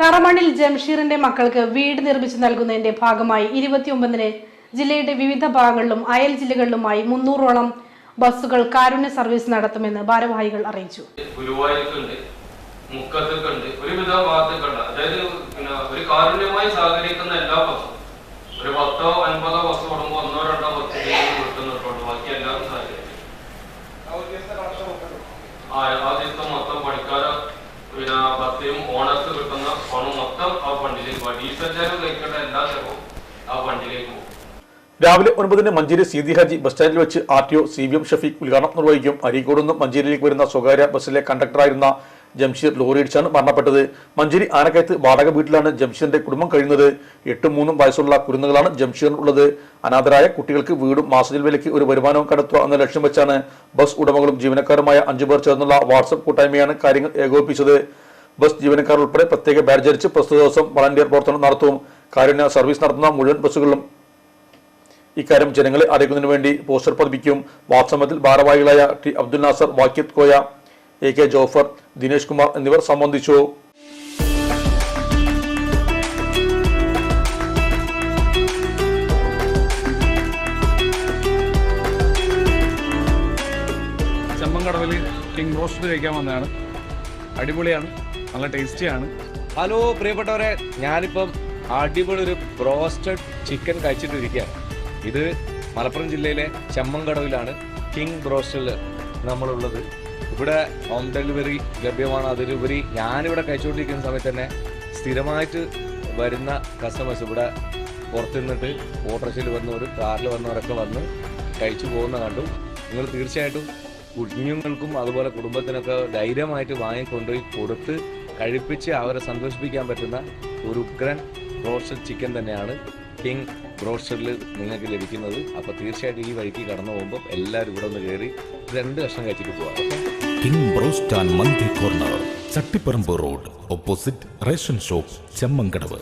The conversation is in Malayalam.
തറമണിൽ ജംഷീറിന്റെ മക്കൾക്ക് വീട് നിർമ്മിച്ചു നൽകുന്നതിന്റെ ഭാഗമായി ഇരുപത്തിയൊമ്പതിന് ജില്ലയുടെ വിവിധ ഭാഗങ്ങളിലും അയൽ ജില്ലകളിലുമായി മുന്നൂറോളം ബസ്സുകൾ കാരുണ്യ സർവീസ് നടത്തുമെന്ന് ഭാരവാഹികൾ അറിയിച്ചു. ഒരുവിധ അതായത് പിന്നെ ഒരു കാരുണ്യമായി സഹകരിക്കുന്ന എല്ലാ ബസ്സും. ഒരു പത്തോ അൻപതോ ബസ് ഓടുമ്പോൾ ഒന്നോ രണ്ടോ ബസ് കിട്ടുന്നുള്ളൂ ബാക്കി എല്ലാവരും സഹകരിക്കും. ആ ആ ദിവസം മൊത്തം പണിക്കാരോ പിന്നെ ബസ്സയും ഓണേഴ്സ് കിട്ടുന്ന പണം മൊത്തം ആ ഫണ്ടിലേക്ക് പോകും ഡീസൽ ചെലവ് കഴിക്കേണ്ട എല്ലാ ചെലവും ആ ഫണ്ടിലേക്ക് പോകും. രാവിലെ ഒൻപതിന് മഞ്ചേരി സീതി ഹാജി ബസ് സ്റ്റാൻഡിൽ വെച്ച് R T O C V M Shafeeq ഉദ്ഘാടനം നിർവഹിക്കും. അരീക്കോട് നിന്ന് മഞ്ചേരിയിലേക്ക് വരുന്ന സ്വകാര്യ ബസ്സിലെ കണ്ടക്ടറായിരുന്ന ജംഷീർ ലോറിയിടിച്ചാണ് മരണപ്പെട്ടത്. മഞ്ചേരി ആനക്കയത്ത് വാടക വീട്ടിലാണ് ജംഷീറിന്റെ കുടുംബം കഴിയുന്നത്. എട്ടും മൂന്നും വയസ്സുള്ള കുരുന്നുകളാണ് ജംഷീറിനുള്ളത് അനാഥരായ കുട്ടികൾക്ക് വീടും മാസത്തിൽ വിലയ്ക്ക് ഒരു വരുമാനവും കണ്ടെത്തുക എന്ന ലക്ഷ്യം വെച്ചാണ് ബസ് ഉടമകളും ജീവനക്കാരുമായ അഞ്ചു പേർ ചേർന്നുള്ള വാട്സപ്പ് കൂട്ടായ്മയാണ് കാര്യങ്ങൾ ഏകോപിപ്പിച്ചത്. ബസ് ജീവനക്കാർ ഉൾപ്പെടെ പ്രത്യേക ബാഡ്ജ് ധരിച്ച് പ്രസ്തുത ദിവസം വളണ്ടിയർ പ്രവർത്തനം നടത്തും. കാരുണ്യ സർവീസ് നടത്തുന്ന മുഴുവൻ ബസ്സുകളിലും ഇക്കാര്യം ജനങ്ങളെ അറിയിക്കുന്നതിന് വേണ്ടി പോസ്റ്റർ പതിപ്പിക്കും. വാട്സമത്തിൽ ഭാരവാഹികളായ ടി അബ്ദുൽ നാസർ വാക്കിയത് കോയ എ കെ ജോഫർ ദിനേഷ് കുമാർ എന്നിവർ സംബന്ധിച്ചു. ചെമ്മങ്കടവിൽ കിങ് റോസ്റ്റ് കഴിക്കാൻ വന്നതാണ്. അടിപൊളിയാണ് നല്ല ടേസ്റ്റിയാണ്. ഹലോ പ്രിയപ്പെട്ടവരെ ഞാനിപ്പം അടിപൊളി ഒരു ബ്രോസ്റ്റഡ് ചിക്കൻ കഴിച്ചിട്ടിരിക്കുകയാണ്. ഇത് മലപ്പുറം ജില്ലയിലെ ചെമ്മൻകടവിലാണ് കിങ് ബ്രോസ്റ്റിൽ നമ്മളുള്ളത്. ഇവിടെ ഹോം ഡെലിവറി ലഭ്യമാണ്. അതിലുപരി ഞാനിവിടെ കഴിച്ചുകൊണ്ടിരിക്കുന്ന സമയത്ത് തന്നെ സ്ഥിരമായിട്ട് വരുന്ന കസ്റ്റമേഴ്സ് ഇവിടെ പുറത്തു നിന്നിട്ട് ഓട്ടോറിക്ഷയിൽ വന്നവർ കാറിൽ വന്നവരൊക്കെ വന്ന് കഴിച്ചു പോകുന്ന കണ്ടു. നിങ്ങൾ തീർച്ചയായിട്ടും കുഞ്ഞുങ്ങൾക്കും അതുപോലെ കുടുംബത്തിനൊക്കെ ധൈര്യമായിട്ട് വാങ്ങിക്കൊണ്ടുപോയി കൊടുത്ത് കഴിപ്പിച്ച് അവരെ സന്തോഷിപ്പിക്കാൻ പറ്റുന്ന ഒരു ഉഗ്രൻ റോസ്റ്റഡ് ചിക്കൻ തന്നെയാണ് കിങ് റോസ്റ്റഡിൽ നിങ്ങൾക്ക് ലഭിക്കുന്നത്. അപ്പോൾ തീർച്ചയായിട്ടും ഈ വഴിക്ക് കടന്നു പോകുമ്പോൾ എല്ലാവരും ഇവിടെ ഒന്ന് കയറി രണ്ട് കഷ്ണം കഴിച്ചിട്ട് പോവാം. King broast Mandi corner Chattiparamba road opposite ration shop Chemmankadavu.